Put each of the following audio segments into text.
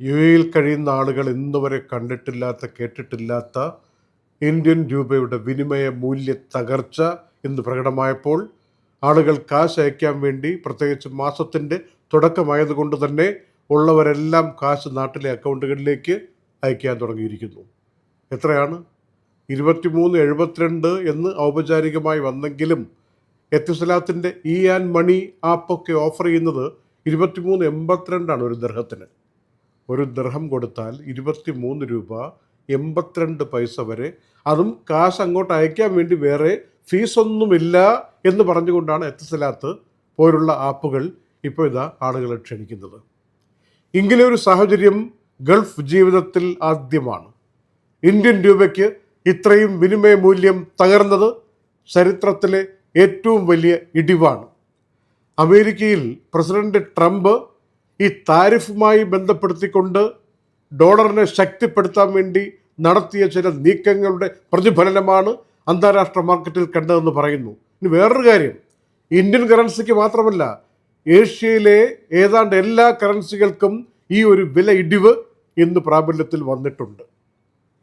U എയിൽ കഴിയുന്ന ആളുകൾ ഇന്നുവരെ കണ്ടിട്ടില്ലാത്ത കേട്ടിട്ടില്ലാത്ത ഇന്ത്യൻ രൂപയുടെ വിനിമയ മൂല്യ തകർച്ച ഇന്ന് പ്രകടമായപ്പോൾ ആളുകൾ കാശ് അയക്കാൻ വേണ്ടി പ്രത്യേകിച്ച് മാസത്തിന്റെ തുടക്കമായതുകൊണ്ട് തന്നെ ഉള്ളവരെല്ലാം കാശ് നാട്ടിലെ അക്കൗണ്ടുകളിലേക്ക് അയക്കാൻ തുടങ്ങിയിരിക്കുന്നു. എത്രയാണ്? ഇരുപത്തിമൂന്ന് എഴുപത്തിരണ്ട് എന്ന് ഔപചാരികമായി വന്നെങ്കിലും എത്തിസലാത്തിന്റെ ഇ ആൻഡ് മണി ആപ്പൊക്കെ ഓഫർ ചെയ്യുന്നത് ഇരുപത്തിമൂന്ന് എൺപത്തിരണ്ടാണ് ഒരു ദർഹത്തിന്. ഒരു ദർഹം കൊടുത്താൽ ഇരുപത്തി മൂന്ന് രൂപ എൺപത്തിരണ്ട് പൈസ വരെ. അതും കാശ് അങ്ങോട്ട് അയക്കാൻ വേണ്ടി വേറെ ഫീസൊന്നുമില്ല എന്ന് പറഞ്ഞുകൊണ്ടാണ് എത്തസലാത്ത് പോലുള്ള ആപ്പുകൾ ഇപ്പോൾ ഇതാ ആളുകളെ ക്ഷണിക്കുന്നത്. ഇങ്ങനെ ഒരു സാഹചര്യം ഗൾഫ് ജീവിതത്തിൽ ആദ്യമാണ്. ഇന്ത്യൻ രൂപയ്ക്ക് ഇത്രയും വിനിമയ മൂല്യം തകർന്നത് ചരിത്രത്തിലെ ഏറ്റവും വലിയ ഇടിവാണ്. അമേരിക്കയിൽ പ്രസിഡന്റ് ട്രംപ് ഈ താരിഫുമായി ബന്ധപ്പെടുത്തിക്കൊണ്ട് ഡോളറിനെ ശക്തിപ്പെടുത്താൻ വേണ്ടി നടത്തിയ ചില നീക്കങ്ങളുടെ പ്രതിഫലനമാണ് അന്താരാഷ്ട്ര മാർക്കറ്റിൽ കണ്ടതെന്ന് പറയുന്നു. ഇനി വേറൊരു കാര്യം. ഇന്ത്യൻ കറൻസിക്ക് മാത്രമല്ല ഏഷ്യയിലെ ഏതാണ്ട് എല്ലാ കറൻസികൾക്കും ഈ ഒരു വില ഇടിവ് ഇന്ന് പ്രാബല്യത്തിൽ വന്നിട്ടുണ്ട്.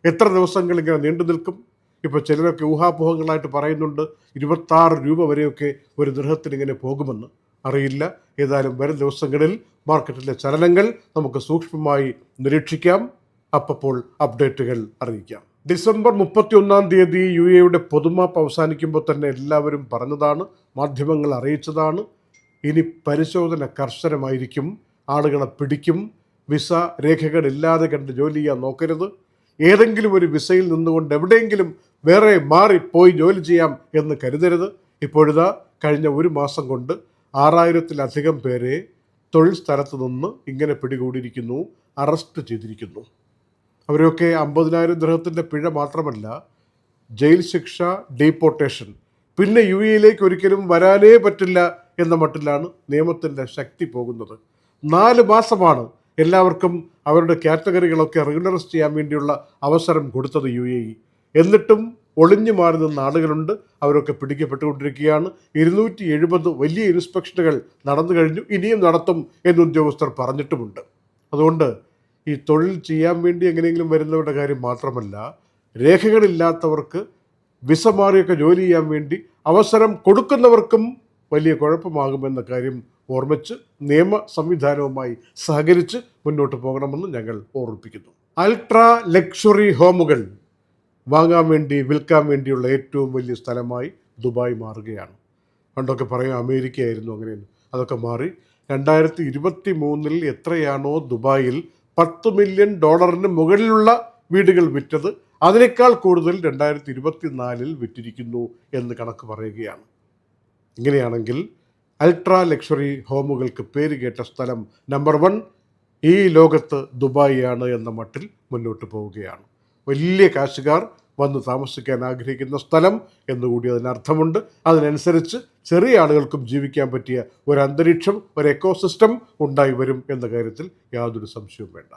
എത്ര ദിവസങ്ങൾ ഇങ്ങനെ നീണ്ടു നിൽക്കും? ഇപ്പോൾ ചിലരൊക്കെ ഊഹാപോഹങ്ങളായിട്ട് പറയുന്നുണ്ട് ഇരുപത്താറ് രൂപ വരെയൊക്കെ ഒരു ദൃഹത്തിന് ഇങ്ങനെ പോകുമെന്ന്. അറിയില്ല. ഏതായാലും വരും ദിവസങ്ങളിൽ മാർക്കറ്റിലെ ചലനങ്ങൾ നമുക്ക് സൂക്ഷ്മമായി നിരീക്ഷിക്കാം. അപ്പോൾ അപ്ഡേറ്റുകൾ അറിയിക്കാം. ഡിസംബർ മുപ്പത്തി ഒന്നാം തീയതി യു എയുടെ പൊതുമാപ്പ് അവസാനിക്കുമ്പോൾ തന്നെ എല്ലാവരും പറഞ്ഞതാണ് മാധ്യമങ്ങൾ അറിയിച്ചതാണ്. ഇനി പരിശോധന കർശനമായിരിക്കും. ആളുകളെ പിടിക്കും. വിസ രേഖകളില്ലാതെ കണ്ട് ജോലി ചെയ്യാൻ നോക്കരുത്. ഏതെങ്കിലും ഒരു വിസയിൽ നിന്നുകൊണ്ട് എവിടെയെങ്കിലും വേറെ മാറി പോയി ജോലി ചെയ്യാം എന്ന് കരുതരുത്. ഇപ്പോഴിതാ കഴിഞ്ഞ ഒരു മാസം കൊണ്ട് ആറായിരത്തിലധികം പേരെ തൊഴിൽ സ്ഥലത്ത് നിന്ന് ഇങ്ങനെ പിടികൂടിയിരിക്കുന്നു അറസ്റ്റ് ചെയ്തിരിക്കുന്നു. അവരെയൊക്കെ അമ്പതിനായിരം ഗ്രഹത്തിന്റെ പിഴ മാത്രമല്ല ജയിൽ ശിക്ഷ ഡീപ്പോർട്ടേഷൻ പിന്നെ യു എയിലേക്ക് ഒരിക്കലും വരാനേ പറ്റില്ല എന്ന മട്ടിലാണ് നിയമത്തിന്റെ ശക്തി പോകുന്നത്. നാല് മാസമാണ് എല്ലാവർക്കും അവരുടെ കാറ്റഗറികളൊക്കെ റെഗുലറൈസ് ചെയ്യാൻ വേണ്ടിയുള്ള അവസരം കൊടുത്തത് യു എന്നിട്ടും ഒളിഞ്ഞു മാറുന്ന നാടുകളുണ്ട് അവരൊക്കെ പിടിക്കപ്പെട്ടുകൊണ്ടിരിക്കുകയാണ്. ഇരുന്നൂറ്റി എഴുപത് വലിയ ഇൻസ്പെക്ഷനുകൾ നടന്നു കഴിഞ്ഞു. ഇനിയും നടത്തും എന്ന് ഉദ്യോഗസ്ഥർ പറഞ്ഞിട്ടുമുണ്ട്. അതുകൊണ്ട് ഈ തൊഴിൽ ചെയ്യാൻ വേണ്ടി എങ്ങനെയെങ്കിലും വരുന്നവരുടെ കാര്യം മാത്രമല്ല രേഖകളില്ലാത്തവർക്ക് വിസ മാറിയൊക്കെ ജോലി ചെയ്യാൻ വേണ്ടി അവസരം കൊടുക്കുന്നവർക്കും വലിയ കുഴപ്പമാകുമെന്ന കാര്യം ഓർമ്മിച്ച് നിയമ സംവിധാനവുമായി സഹകരിച്ച് മുന്നോട്ട് പോകണമെന്ന് ഞങ്ങൾ ഓർമ്മിപ്പിക്കുന്നു. അൾട്രാ ലക്ഷറി ഹോമുകൾ വാങ്ങാൻ വേണ്ടി വിൽക്കാൻ വേണ്ടിയുള്ള ഏറ്റവും വലിയ സ്ഥലമായി ദുബായ് മാറുകയാണ്. പണ്ടൊക്കെ പറയും അമേരിക്കയായിരുന്നു അങ്ങനെയാണ് അതൊക്കെ മാറി. രണ്ടായിരത്തി ഇരുപത്തി മൂന്നിൽ എത്രയാണോ ദുബായിൽ പത്ത് മില്യൺ ഡോളറിന് മുകളിലുള്ള വീടുകൾ വിറ്റത് അതിനേക്കാൾ കൂടുതൽ രണ്ടായിരത്തി ഇരുപത്തി നാലിൽ വിറ്റിരിക്കുന്നു എന്ന് കണക്ക് പറയുകയാണ്. ഇങ്ങനെയാണെങ്കിൽ അൾട്രാ ലക്ഷറി ഹോമുകൾക്ക് പേര് കേട്ട സ്ഥലം നമ്പർ വൺ ഈ ലോകത്ത് ദുബായിയാണ് എന്ന മട്ടിൽ മുന്നോട്ട് പോവുകയാണ്. വലിയ കാശുകാർ വന്ന് താമസിക്കാൻ ആഗ്രഹിക്കുന്ന സ്ഥലം എന്നുകൂടി അതിനർത്ഥമുണ്ട്. അതിനനുസരിച്ച് ചെറിയ ആളുകൾക്കും ജീവിക്കാൻ പറ്റിയ ഒരു അന്തരീക്ഷം ഒരു എക്കോസിസ്റ്റം ഉണ്ടായി വരും എന്ന കാര്യത്തിൽ യാതൊരു സംശയവും വേണ്ട.